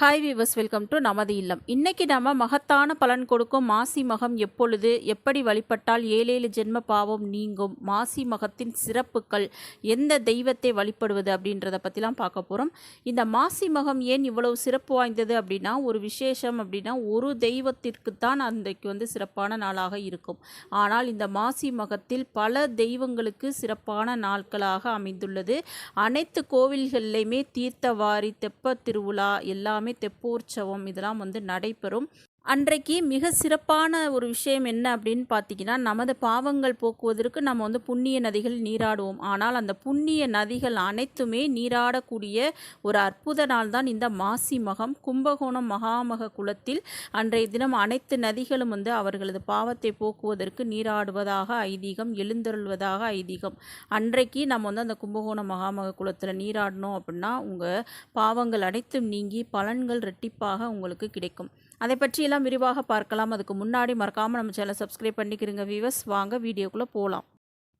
Hi viewers welcome to நமது இல்லம். இன்னைக்கு நம்ம மகத்தான பலன் கொடுக்கும் மாசி மகம் எப்பொழுது எப்படி வழிபட்டால் ஏழேழு ஜென்ம பாவம் நீங்கும் மாசி மகத்தின் சிறப்புகள் எந்த தெய்வத்தை வழிபடுவது அப்படின்றத பற்றிலாம் பார்க்க போகிறோம் இந்த மாசி மகம் ஏன் இவ்வளவு சிறப்பு வாய்ந்தது அப்படின்னா ஒரு விசேஷம் அப்படின்னா ஒரு தெய்வத்திற்கு தான் அன்றைக்கு வந்து சிறப்பான நாளாக இருக்கும். ஆனால் இந்த மாசி மகத்தில் பல தெய்வங்களுக்கு சிறப்பான நாட்களாக அமைந்துள்ளது. அனைத்து கோவில்கள்லையுமே தீர்த்தவாரி தெப்ப திருவிழா எல்லாமே தெப்போற்சவம் இதெல்லாம் வந்து நடைபெறும். அன்றைக்கு மிக சிறப்பான ஒரு விஷயம் என்ன அப்படின்னு பார்த்தீங்கன்னா நமது பாவங்கள் போக்குவதற்கு நம்ம வந்து புண்ணிய நதிகள் நீராடுவோம். ஆனால் அந்த புண்ணிய நதிகள் அனைத்துமே நீராடக்கூடிய ஒரு அற்புத நாள் தான் இந்த மாசி மகம். கும்பகோணம் மகாமக குலத்தில் அன்றைய தினம் அனைத்து நதிகளும் வந்து அவர்களது பாவத்தை போக்குவதற்கு நீராடுவதாக ஐதீகம் எழுந்தருள்வதாக ஐதீகம். அன்றைக்கு நம்ம வந்து அந்த கும்பகோணம் மகாமக குலத்தில் நீராடணும் அப்படின்னா உங்கள் பாவங்கள் அனைத்தும் நீங்கி பலன்கள் ரெட்டிப்பாக உங்களுக்கு கிடைக்கும். அதை பற்றியெல்லாம் விரிவாக பார்க்கலாம். அதுக்கு முன்னாடி மறக்காமல் நம்ம சேனலை சப்ஸ்கிரைப் பண்ணிக்கிறீங்க வியூவர்ஸ் வாங்க வீடியோக்குள்ளே போகலாம்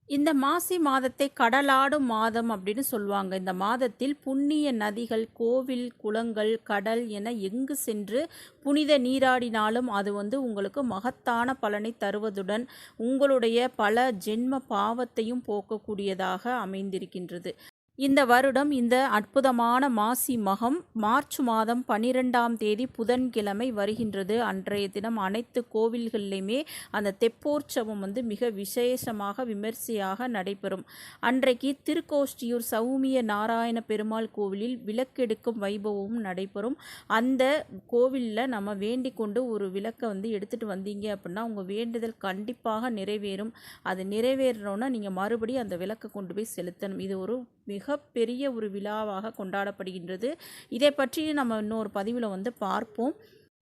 இந்த மாசி மாதத்தை கடலாடும் மாதம் அப்படின்னு சொல்லுவாங்க. இந்த மாதத்தில் புண்ணிய நதிகள் கோவில் குளங்கள் கடல் என எங்கு சென்று புனித நீராடினாலும் அது வந்து உங்களுக்கு மகத்தான பலனை தருவதுடன் உங்களுடைய பல ஜென்ம பாவத்தையும் போக்கக்கூடியதாக அமைந்திருக்கின்றது. இந்த வருடம் இந்த அற்புதமான மாசி மகம் மார்ச் மாதம் பன்னிரெண்டாம் தேதி புதன்கிழமை வருகின்றது. அன்றைய தினம் அனைத்து கோவில்கள்லையுமே அந்த தெப்போற்சவம் வந்து மிக விசேஷமாக விமர்சையாக நடைபெறும். அன்றைக்கு திருக்கோஷ்டியூர் சௌமிய நாராயண பெருமாள் கோவிலில் விளக்கெடுக்கும் வைபவமும் நடைபெறும். அந்த கோவிலில் நம்ம வேண்டிக் கொண்டு ஒரு விளக்கை வந்து எடுத்துகிட்டு வந்தீங்க அப்படின்னா உங்கள் வேண்டுதல் கண்டிப்பாக நிறைவேறும். அது நிறைவேறணும்னா நீங்கள் மறுபடியும் அந்த விளக்கை கொண்டு போய் செலுத்தணும். இது ஒரு மிக மிகப்பெரிய ஒரு விழாவாக கொண்டாடப்படுகின்றது. இதை பற்றி நம்ம இன்னொரு பதிவில் வந்து பார்ப்போம்.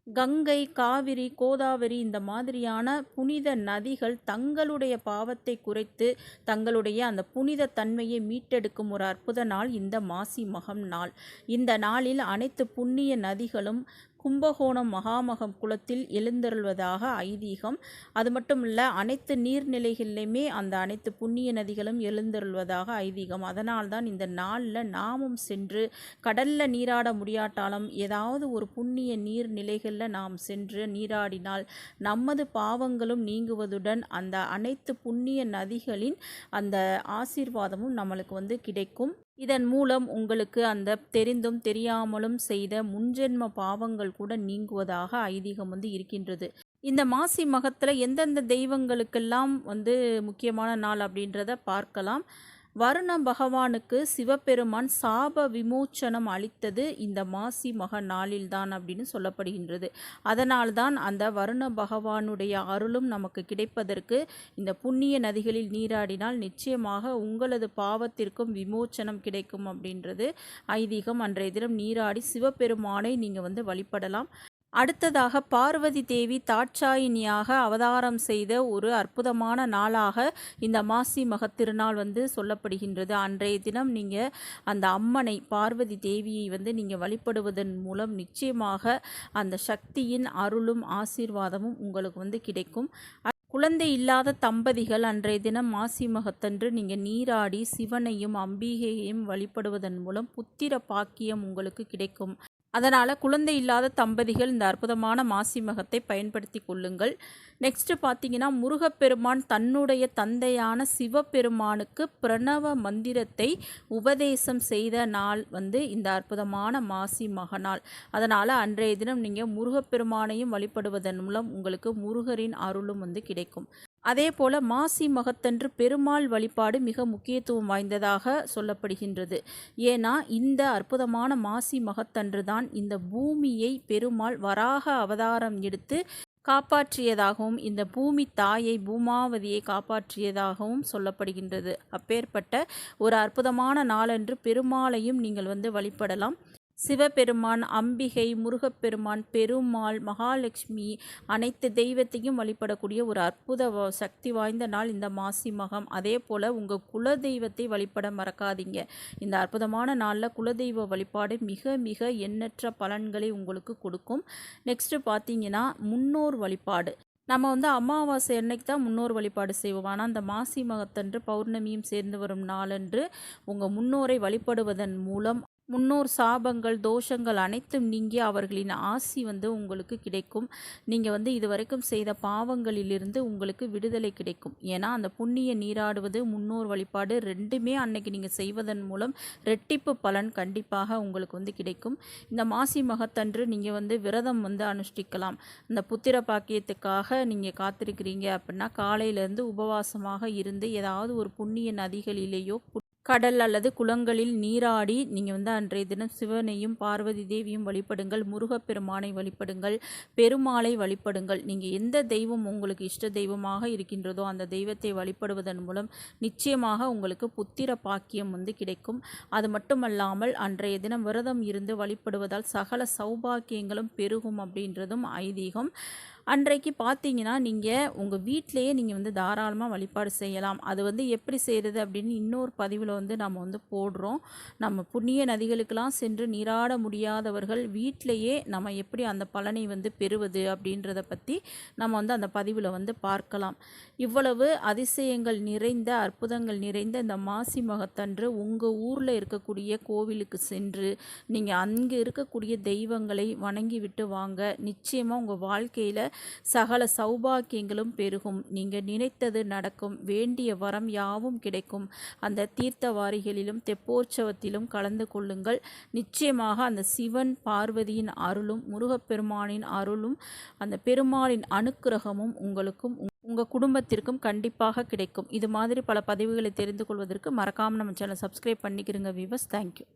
கங்கை காவிரி கோதாவரி இந்த மாதிரியான புனித நதிகள் தங்களுடைய பாவத்தை குறைத்து தங்களுடைய அந்த புனித தன்மையை மீட்டெடுக்கும் ஒரு அற்புத நாள் இந்த மாசி மகம் நாள். இந்த நாளில் அனைத்து புண்ணிய நதிகளும் கும்பகோணம் மகாமகம் குளத்தில் எழுந்தருள்வதாக ஐதீகம். அது மட்டும் இல்லை அனைத்து நீர்நிலைகளிலுமே அந்த அனைத்து புண்ணிய நதிகளும் எழுந்தருள்வதாக ஐதீகம். அதனால் தான் இந்த நாளில் நாமும் சென்று கடலில் நீராட முடியாட்டாலும் ஏதாவது ஒரு புண்ணிய நீர்நிலைகளில் நாம் சென்று நீராடினால் நமது பாவங்களும் நீங்குவதுடன் அந்த அனைத்து புண்ணிய நதிகளின் அந்த ஆசீர்வாதமும் நம்மளுக்கு வந்து கிடைக்கும். இதன் மூலம் உங்களுக்கு அந்த தெரிந்தும் தெரியாமலும் செய்த முன்ஜென்ம பாவங்கள் கூட நீங்குவதாக ஐதீகம் வந்து இருக்கின்றது. இந்த மாசி மகத்தில் எந்தெந்த தெய்வங்களுக்கெல்லாம் வந்து முக்கியமான நாள் அப்படின்றத பார்க்கலாம். வருண பகவானுக்கு சிவபெருமான் சாப விமோச்சனம் அளித்தது இந்த மாசி மக நாளில்தான் அப்படின்னு சொல்லப்படுகின்றது. அதனால்தான் அந்த வருண பகவானுடைய அருளும் நமக்கு கிடைப்பதற்கு இந்த புண்ணிய நதிகளில் நீராடினால் நிச்சயமாக உங்களது பாவத்திற்கும் விமோச்சனம் கிடைக்கும் அப்படின்றது ஐதீகம். அன்றைய தினம் நீராடி சிவபெருமானை நீங்கள் வந்து வழிபடலாம். அடுத்ததாக பார்வதி தேவி தாட்சாயினியாக அவதாரம் செய்த ஒரு அற்புதமான நாளாக இந்த மாசி மகத்திருநாள் வந்து சொல்லப்படுகின்றது. அன்றைய தினம் நீங்கள் அந்த அம்மனை பார்வதி தேவியை வந்து நீங்கள் வழிபடுவதன் மூலம் நிச்சயமாக அந்த சக்தியின் அருளும் ஆசீர்வாதமும் உங்களுக்கு வந்து கிடைக்கும். குழந்தை இல்லாத தம்பதிகள் அன்றைய தினம் மாசி மகத்தன்று நீங்கள் நீராடி சிவனையும் அம்பிகையையும் வழிபடுவதன் மூலம் புத்திர பாக்கியம் உங்களுக்கு கிடைக்கும். அதனால் குழந்தை இல்லாத தம்பதிகள் இந்த அற்புதமான மாசி மகத்தை பயன்படுத்தி கொள்ளுங்கள். நெக்ஸ்ட்டு பார்த்தீங்கன்னா முருகப்பெருமான் தன்னுடைய தந்தையான சிவபெருமானுக்கு பிரணவ மந்திரத்தை உபதேசம் செய்த நாள் வந்து இந்த அற்புதமான மாசி மகநாள் அதனால் அன்றைய தினம் நீங்கள் முருகப்பெருமானையும் வழிபடுவதன் மூலம் உங்களுக்கு முருகரின் அருளும் வந்து கிடைக்கும். அதே போல மாசி மகத்தன்று பெருமாள் வழிபாடு மிக முக்கியத்துவம் வாய்ந்ததாக சொல்லப்படுகின்றது. ஏன்னா இந்த அற்புதமான மாசி மகத்தன்று தான் இந்த பூமியை பெருமாள் வராக அவதாரம் எடுத்து காப்பாற்றியதாகவும் இந்த பூமி தாயை பூமாவதியை காப்பாற்றியதாகவும் சொல்லப்படுகின்றது. அப்பேற்பட்ட ஒரு அற்புதமான நாளன்று பெருமாளையும் நீங்கள் வந்து வழிபடலாம். சிவபெருமான் அம்பிகை முருகப்பெருமான் பெருமாள் மகாலட்சுமி அனைத்து தெய்வத்தையும் வழிபடக்கூடிய ஒரு அற்புத சக்தி வாய்ந்த நாள் இந்த மாசி மகம். அதே போல் உங்கள் குல தெய்வத்தை வழிபட மறக்காதீங்க. இந்த அற்புதமான நாளில் குலதெய்வ வழிபாடு மிக மிக எண்ணற்ற பலன்களை உங்களுக்கு கொடுக்கும். நெக்ஸ்ட்டு பார்த்தீங்கன்னா முன்னோர் வழிபாடு. நம்ம வந்து அமாவாசை அன்னைக்கு தான் முன்னோர் வழிபாடு செய்வோம். ஆனால் அந்த மாசி மகத்தன்று பௌர்ணமியும் சேர்ந்து வரும் நாளன்று உங்கள் முன்னோரை வழிபடுவதன் மூலம் முன்னோர் சாபங்கள் தோஷங்கள் அனைத்தும் நீங்கி அவர்களின் ஆசி வந்து உங்களுக்கு கிடைக்கும். நீங்கள் வந்து இதுவரைக்கும் செய்த பாவங்களிலிருந்து உங்களுக்கு விடுதலை கிடைக்கும். ஏன்னா அந்த புண்ணிய நீராடுவது முன்னோர் வழிபாடு ரெண்டுமே அன்னைக்கு நீங்கள் செய்வதன் மூலம் ரெட்டிப்பு பலன் கண்டிப்பாக உங்களுக்கு வந்து கிடைக்கும். இந்த மாசி மகத்தன்று நீங்கள் வந்து விரதம் வந்து அனுஷ்டிக்கலாம். இந்த புத்திர பாக்கியத்துக்காக நீங்கள் காத்திருக்கிறீங்க அப்படின்னா காலையிலேருந்து உபவாசமாக இருந்து ஏதாவது ஒரு புண்ணிய நதிகளிலேயோ கடல் அல்லது குளங்களில் நீராடி நீங்கள் வந்து அன்றைய தினம் சிவனையும் பார்வதி தேவியும் வழிபடுங்கள் முருகப்பெருமானை வழிபடுங்கள் பெருமாளை வழிபடுங்கள். நீங்கள் எந்த தெய்வம் உங்களுக்கு இஷ்ட தெய்வமாக இருக்கின்றதோ அந்த தெய்வத்தை வழிபடுவதன் மூலம் நிச்சயமாக உங்களுக்கு புத்திர பாக்கியம் வந்து கிடைக்கும். அது மட்டுமல்லாமல் அன்றைய தினம் விரதம் இருந்து வழிபடுவதால் சகல சௌபாக்கியங்களும் பெருகும் அப்படின்றதும் ஐதீகம். அன்றைக்கு பார்த்தீங்கன்னா நீங்கள் உங்கள் வீட்டிலையே நீங்கள் வந்து தாராளமாக வழிபாடு செய்யலாம். அது வந்து எப்படி செய்கிறது அப்படின்னு இன்னொரு பதிவில் வந்து நம்ம வந்து போடுறோம். நம்ம புண்ணிய நதிகளுக்கெல்லாம் சென்று நீராட முடியாதவர்கள் வீட்டிலையே நம்ம எப்படி அந்த பலனை வந்து பெறுவது அப்படின்றத பற்றி நம்ம வந்து அந்த பதிவில் வந்து பார்க்கலாம். இவ்வளவு அதிசயங்கள் நிறைந்த அற்புதங்கள் நிறைந்த இந்த மாசி மகத்தன்று உங்கள் ஊரில் இருக்கக்கூடிய கோவிலுக்கு சென்று நீங்கள் அங்கே இருக்கக்கூடிய தெய்வங்களை வணங்கி விட்டு வாங்க. நிச்சயமாக உங்கள் வாழ்க்கையில் சகல சௌபாக்கியங்களும் பெருகும். நீங்கள் நினைத்தது நடக்கும். வேண்டிய வரம் யாவும் கிடைக்கும். அந்த தீர்த்தவாரிகளிலும் தெப்போற்சவத்திலும் கலந்து கொள்ளுங்கள். நிச்சயமாக அந்த சிவன் பார்வதியின் அருளும் முருகப்பெருமானின் அருளும் அந்த பெருமாளின் அனுக்கிரகமும் உங்களுக்கும் உங்கள் குடும்பத்திற்கும் கண்டிப்பாக கிடைக்கும். இது மாதிரி பல பதிவுகளை தெரிந்து கொள்வதற்கு மறக்காமல் நம்ம சேனல் சப்ஸ்கிரைப் பண்ணிக்கிறோங்க வீவர்ஸ் தேங்க்யூ